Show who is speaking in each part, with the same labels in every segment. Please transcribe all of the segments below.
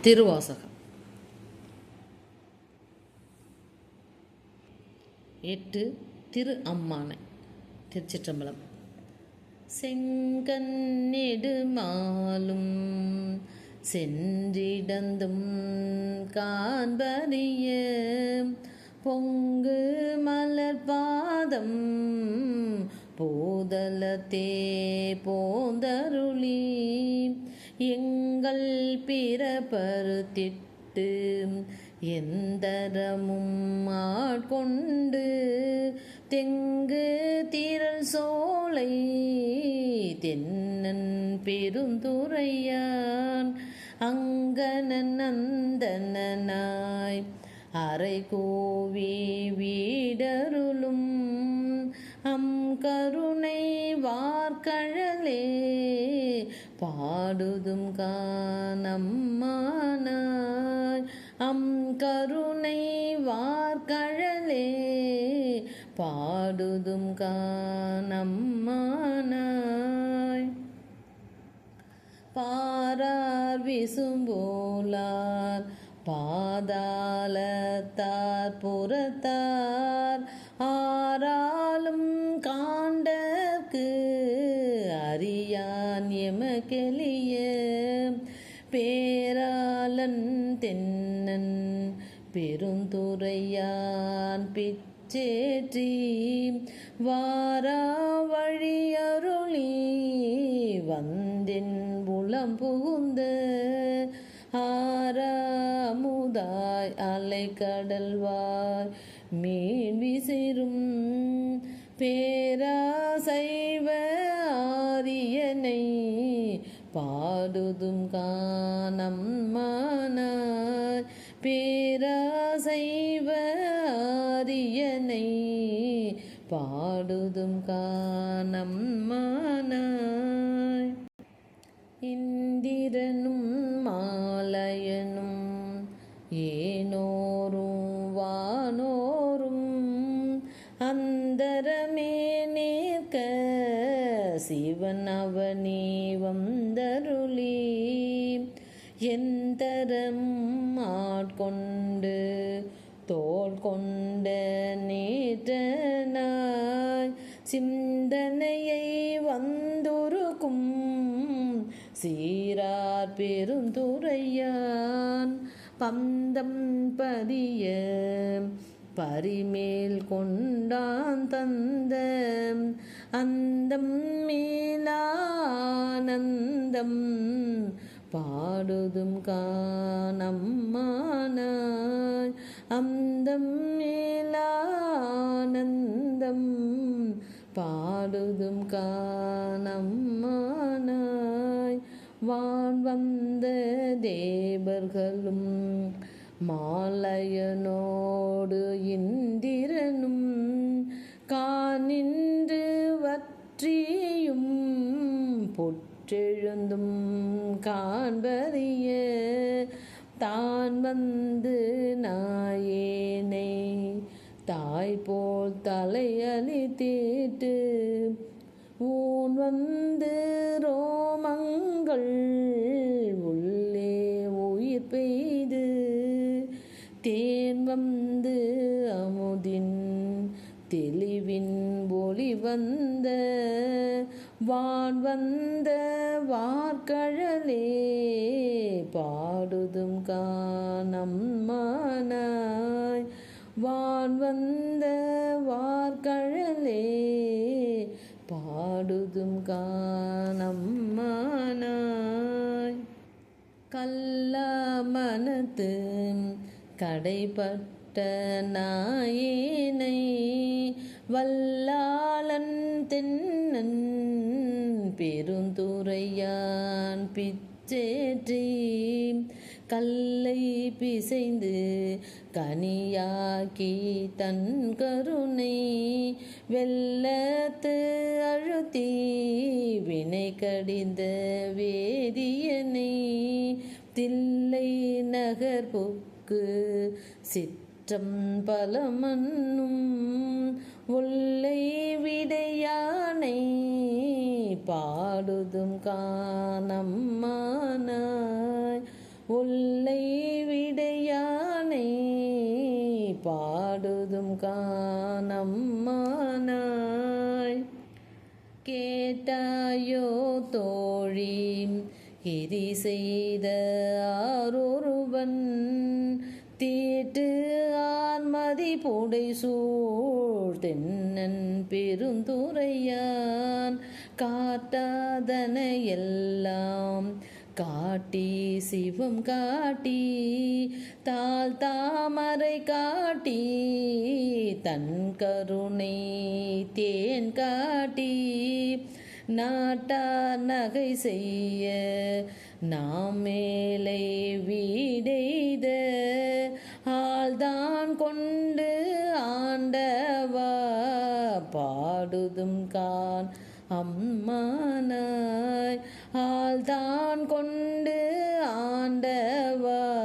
Speaker 1: திருவாசகம். எட்டு திரு அம்மானை திருச்சிற்றம்பலம். செங்கண்ணெடுமாலும் சென்றிடந்தும் காண்பறிய பொங்கு மலர் பாதம் போதலத்தே போந்தருளி எங்கள் பிறப்பருத்திட்டு எந்தரமும் ஆட்கொண்டு தெங்கு திரள் சோலை தென்னன் பெருந்துரையான் அங்கனன் நந்தனாய் அரை கோவி வீடருளும் அம் கருணை வார்கழலே பாடுதும் காணம்மானாய். அம் கருணை வார்கழலே பாடுதும் காணம்மானாய். பாரார் விசும்போலார் பாதாளத்தார் புறத்தார் அறியான் எமக்கெளிய பேராளன் தென்னன் பெருந்துரையான் பிச்சேற்றி வாரா வழியருளி வந்தின் புலம் புகுந்த ஆறாமுதாய் அலை கடல்வாய் மீன் விசிறும் பே பாடுதும் காணம் மானார். பேராசைவ ஆரியனை பாடுதும் காணம் மா சிவன் அவனே வந்தருளி எந்தரம் ஆட்கொண்டு தோல் கொண்ட நேற்றனாய். சிந்தனையை வந்துருக்கும் சீரார் பெருந்துரையான். பந்தம் பதிய பரிமேல் கொண்டான் தந்த அந்தம் மீனானந்தம் பாடுதும் காணம்மானாய் அந்தம் மேலானந்தம். பாடுதும் காணம்மானாய் வான் வந்த தேவர்களும் மாலையனோடு இந்திரனும் காணின்று வற்றியும் பொற்றெழுந்தும் காண்பறிய தான் வந்து நாயேனை தாய் போல் தலையலி தீட்டு. ஊன் வந்து ரோமங்கள் தேன் வந்து அமுதின் தெளிவின் ஒளி வந்த வான் வந்த வார்கழலே பாடுதும் காணம் மானாய். வான் வந்த வார்கழலே பாடுதும் காணம் மானாய். கல்லா மனத்து கடைப்பட்ட நாயேனை வல்லாளன் தென்னன் பெருந்துரையான் பிச்சேற்றி கல்லை பிசைந்து கனியாக்கி தன் கருணை வெள்ளத்து அழுத்தி வினை கடிந்த வேதியனை தில்லை நகர் பொக்கு சிற்றம்பலமன்னும் ஒல்லை விடையானை பாடுதும் காணம்மானாய். ஒல்லை விடையானை பாடுதும் காணம்மானாய். கேட்டாயோ தோழி கிரி செய்த ஆரொருவன் ஆன்மதி புடை சூழ் தென்னன் பெருந்துரையான். காட்டாதன எல்லாம் காட்டி சிவம் காட்டி தாழ் தாமரை காட்டி தன் கருணை தேன் காட்டி. நாட்டார் நகை செய்ய நாம் மேலே வீடெய்த ஆள்தான் கொண்டு ஆண்டவா பாடுதும் கான் அம்மானாய். ஆள்தான் கொண்டு ஆண்டவா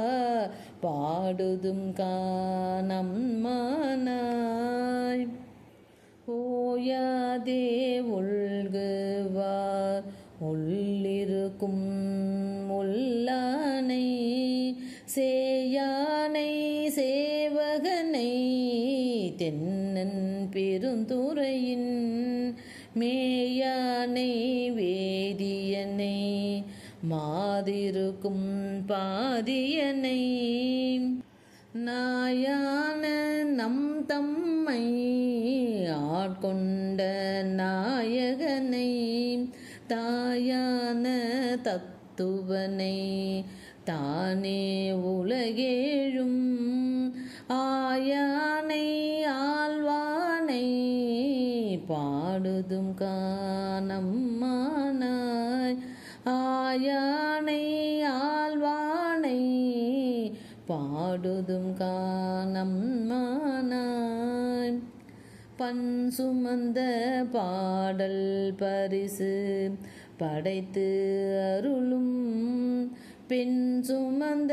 Speaker 1: பாடுதும் கான் அம்மானாய். ஓயாதே உள்குவார் உள்ளிருக்கும் உள்ளானை. சே கண்ணன் பெருந்துறையின் மேயானை வேதியனை மாதிருக்கும் பாதியனை நாயான நம் தம்மை ஆட்கொண்ட நாயகனை தாயான தத்துவனை தானே உலகேழும் ஆயானை ஆழ்வானை பாடுதும் காணம்மானாய். ஆயானை ஆழ்வானை பாடுதும் காணம்மானாய். பண் சுமந்த பாடல் பரிசு படைத்து அருளும் பின் சுமந்த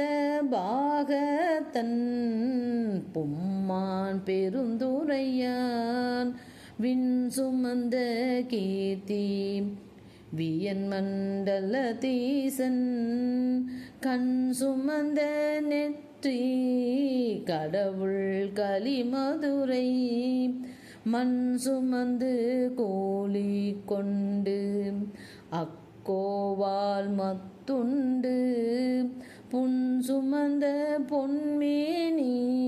Speaker 1: பாகத்தன் பொம்மான் பெருந்துரையான். வின் சுமந்த கீர்த்தி வியன் மண்டல தீசன். கண் சுமந்த நெற்றி கடவுள் கலிமதுரை மண் சுமந்து கோழி கொண்டு அக்கோவால் மத் துண்டு புன் சுமந்த பொன்மேனி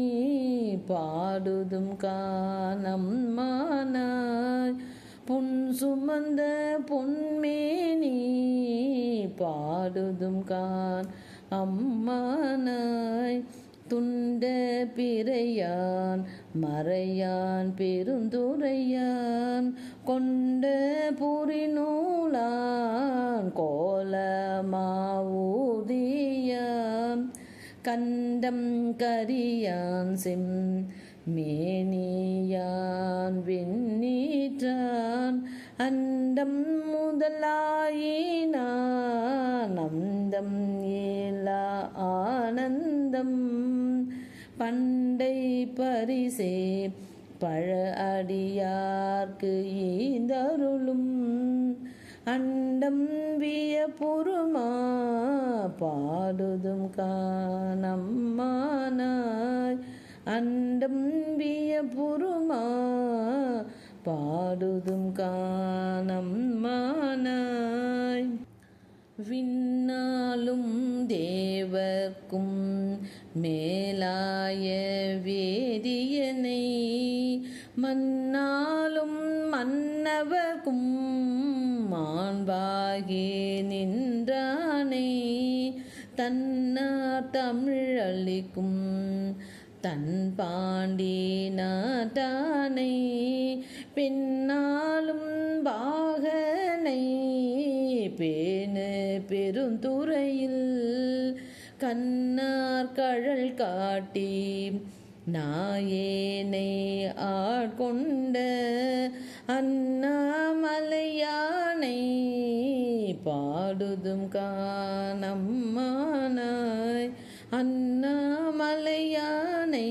Speaker 1: பாடுதும் காணம் மானாய். புன் சுமந்த பொன்மேனி பாடுதும் கான் அம்மானாய் துண்ட பிறையான் மறையான் பெருந்துரையான். கொண்ட புரிநூலான் கோலமாவூதியான் கண்டம் கரியான் சிம் மேனியான் வெண்ணீற்றான் அண்டம் முதலாயினான் அந்தம் ஏலா ஆனந்தம். பண்டை பரிசே பழ அடியார்க்கு ஈந்தருளும். அண்டம் வியப்புருமா பாடுதும் காணம்மானாய். அண்டம் வியப்புருமா பாடுதும் காணம்மானாய். விண்ணாலும் தேவர்க்கும் மேலாய வேதியனை மன்னாலும் மன்னவர்க்கும் மாண்பாகே நின்றானை தன்னார் தமிழளிக்கும் தன் பாண்டி நாட்டானை பின்னாலும் பாகனை பேணு பெருந்துறையில் கண்ணார் கழல் காட்டி நாயேனை ஆட்கொண்ட அண்ணாமலையானை பாடுதும் காணம்மானாய். அண்ணாமலையானை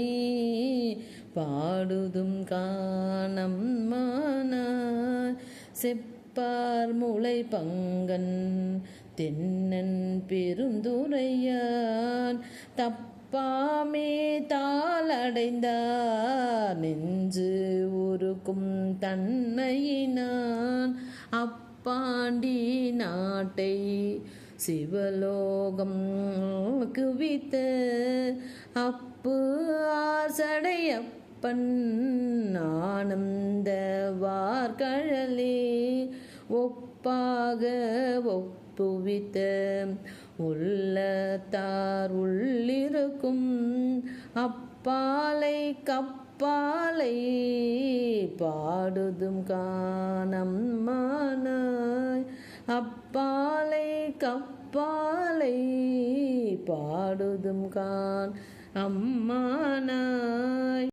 Speaker 1: பாடுதும் காணம்மானாய். செப்பார் முளை பங்கன் தென்னன் பெருந்துரையான் தப்ப பாமே தாளடைந்தார். நெஞ்சு உருக்கும் தன்னையினான். அப்பாண்டி நாட்டை சிவலோகம் குவித்த அப்பு ஆசடையப்பன் ஆனந்த வார்கழலே ஒப்பாக ஒப்புவித்த உள்ளத்தார் உள்ளிருக்கும் அப்பாலை கப்பாலை பாடுதும் காணம் மானாய். அப்பாலை கப்பாலை பாடுதும் கான் அம்மானாய்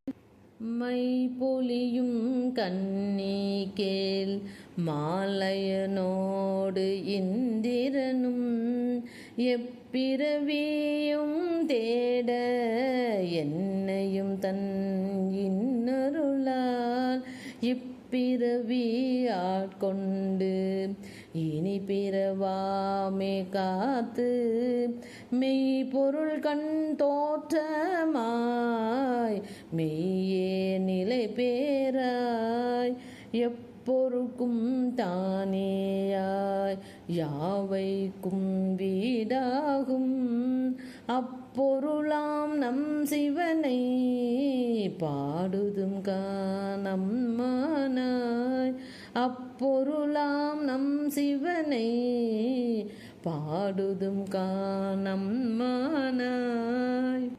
Speaker 1: மை பொலியும் கண்ணி கேள் மாலையனோடு இந்திரனும் எப்பிறவியும் தேட என்னையும் தன் இன்னருளால். இப்பிறவி ஆட்கொண்டு இனி பிறவாமே காத்து மெய்ப்பொருள் கண் தோற்றமாய். மெய்யே நிலை பேராய். எப் பொறுக்கும் தானேயாய் யாவைக்கும் வீடாகும். அப்பொருளாம் நம் சிவனை பாடுதும் காணம் மானாய். அப்பொருளாம் நம் சிவனை பாடுதும் காணம் மானாய்.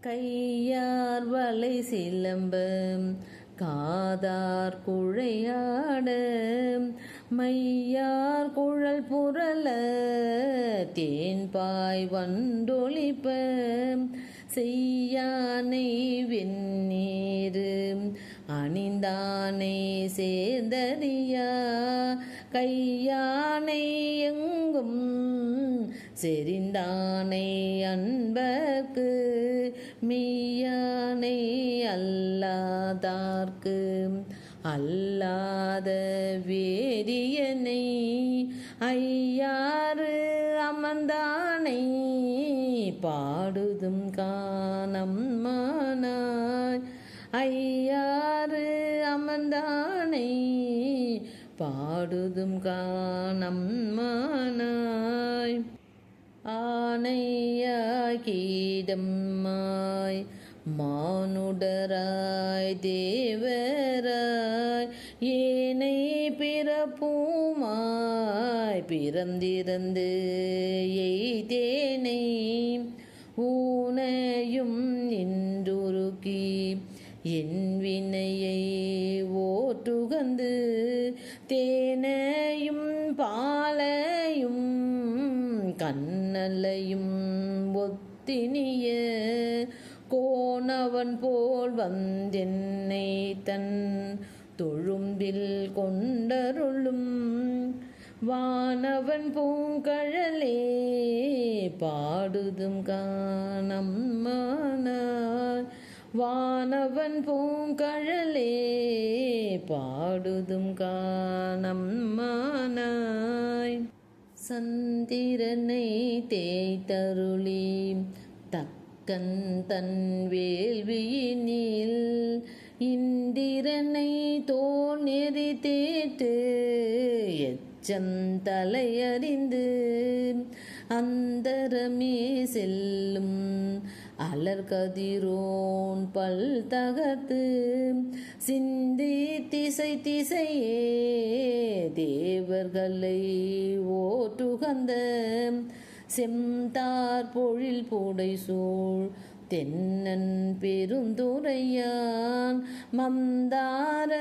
Speaker 1: கையார் வலை சிலம்பம் காதார் குழையாட மையார் குழல் புரள தேன்பாய் வண்டொழிப்ப செய்யானை வெந்நீரு அணிந்தானை சேர்ந்தறியா கையானை எங்கும் செறிந்தானை அன்பர்க்கு மீயானை அல்லாதார்க்கு அல்லாத வேரியனை ஐயாறு அமர்ந்தானை பாடுதும் காணம் மானாய். ஐயாறு அமர்ந்தானை பாடுதும் காணம் மானாய். ஆனையாகீடம்மாய் மானுடராய் தேவராய் ஏனை பிறப்புமாய் பிறந்திருந்து எய்தேனை. ஊனையும் நின்றுருக்கி என் வினையை ஓட்டுகந்து தே கண்ணலையும் ஒத்தினிய கோணவன் போல் வந்தென்னை தன் தொழும்பில் கொண்டருளும். வானவன் பூங்கழலே பாடுதும் காணம்மானாய் வானவன் பூங்கழலே பாடுதும் காணம்மானாய் சந்திரனை தேய்த்தருளி தக்கன் தன் வேள்வியினில் இந்திரனை தோல் நெறி தேட்டு எச்சந்தலையறிந்து அந்தரமே செல்லும் அலர்கதிரோன் பல் தகர்த்து சிந்தி திசை திசையே தேவர்களை ஓட்டுகந்த செம்தார் பொழில் பூடை சூழ் தென்னன் பெருந்துரையான் மந்தார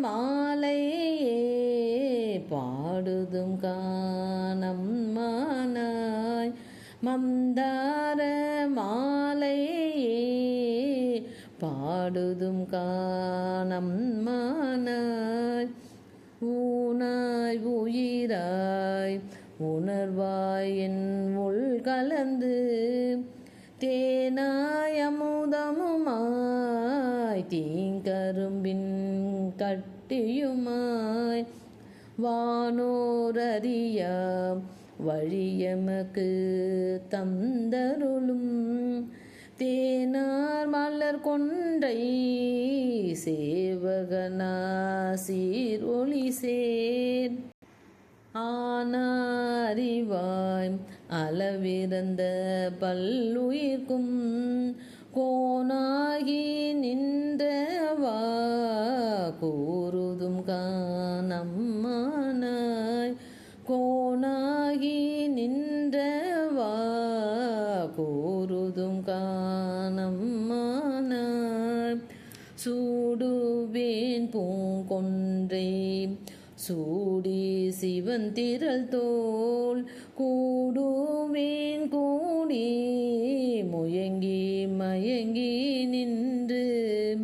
Speaker 1: மாலையே பாடுதும் காணம் மானாய் மந்தார மாலையே பாடுதும் காணம் மானாய். ஊனாய் உயிராய் உணர்வாய் என் உள் கலந்து. தேனாய் அமுதமுமாய் தீங்கரும்பின் கட்டியுமாய். வானோரறியாம் வழியமக்கு தந்தருளும் தேனார் மலர் கொன்றை சேவகனா சீர் ஒளி சேர். ஆனாரிவாய் அளவிறந்த பல்லுயிர்க்கும் கோனாகி நின்றவா கூறுதும் காணம்மா. பூவேன் பூங்கொன்றே சூடி சிவன் திரள் தோல். கூடுவேன் கூடி முயங்கி மயங்கி நின்று.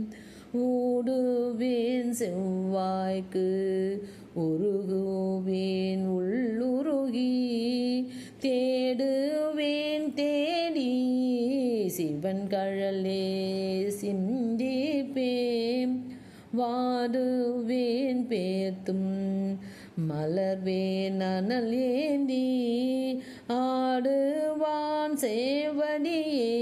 Speaker 1: ஊடுவேன் செவ்வாய்க்கு உருகுவேன் உள்ளுருகி. தேடுவேன் தேடி சிவன் கழலே சிந்திப்பேன். வாடுவேன் பேத்தும் மலர்வேன் அனல் ஏந்தி ஆடுவான் சேவடியே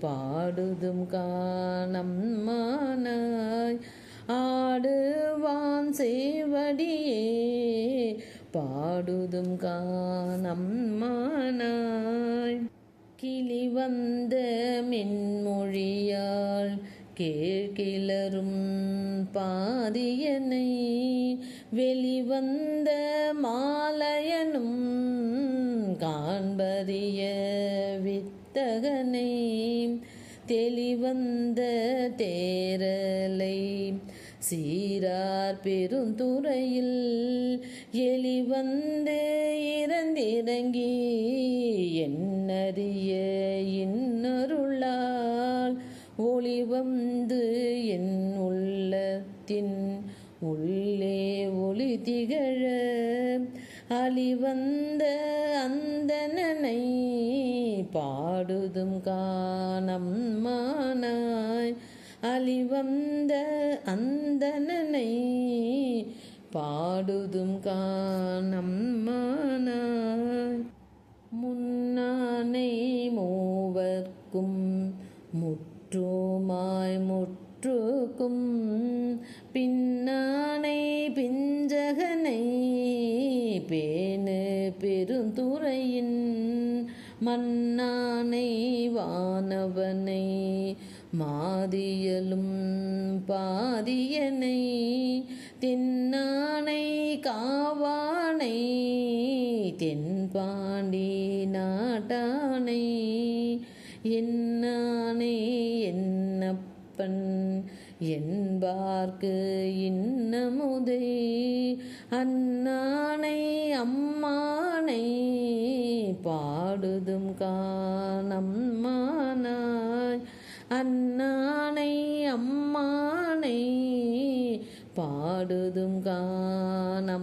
Speaker 1: பாடுதும் காணம் மானாய். ஆடுவான் சேவடியே பாடுதும் காணம் மானாய். கிளி வந்த மென்மொழியால் கேழ்கிளரும் பாதியனை வெளிவந்த மாலையனும் காண்பறிய வித்தகனை தெளிவந்த தேரலை சீரார் பெருந்துறையில் எளிவந்து இறந்திறங்கி என்னறிய இன்னொரு ஒளி வந்து என் உள்ளத்தின் உள்ளே ஒளி திகழ. அழிவந்த அந்தனனை பாடுதும் காணம் மானாய். அழிவந்த அந்தனனை பாடுதும் காணம் மானாய். முன்னானை முற்றுமாய் முற்றுக்கும் பின்னானை பிஞ்சகனை பேணு பெருந்துறையின் மன்னானை வானவனை மாதியலும் பாதியனை தென்னானை காவானை தென்பாண்டி நாட்டானை என்னானே அப்பன் என்பார்க்கு இன்னமுதை அண்ணானை அம்மானை பாடுதும் காணம்மானாய் அண்ணானை அம்மானை பாடுதும் காணம்மானாய்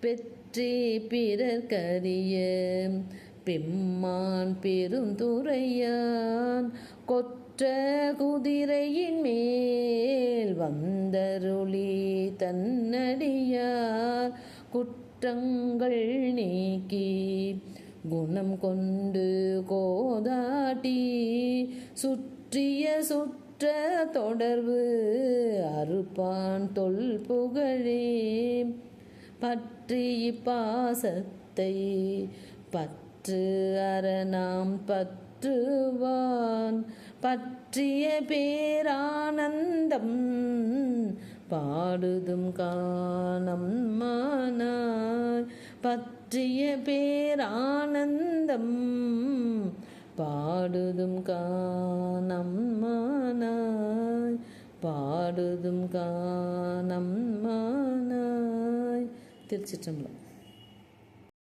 Speaker 1: பெற்றே பிறர் கரிய பெம்மான் பெருந்துரையான். கொற்ற குதிரையின் மேல் வந்தருளி தன்னடியார். குற்றங்கள் நீக்கி குணம் கொண்டு கோதாட்டி சுற்றிய சுற்ற தொடர்பு அறுப்பான் தொல் புகழே. பற்றி பாசத்தை பற்று அரணாம் பற்றுவான் பற்றிய பேரானந்தம் பாடுதும் காணம் மானாய். பற்றிய பேரானந்தம் பாடுதும் காணம் மானாய். பாடுதும் காணம் மானாய். திருச்சிற்றம்பலம்.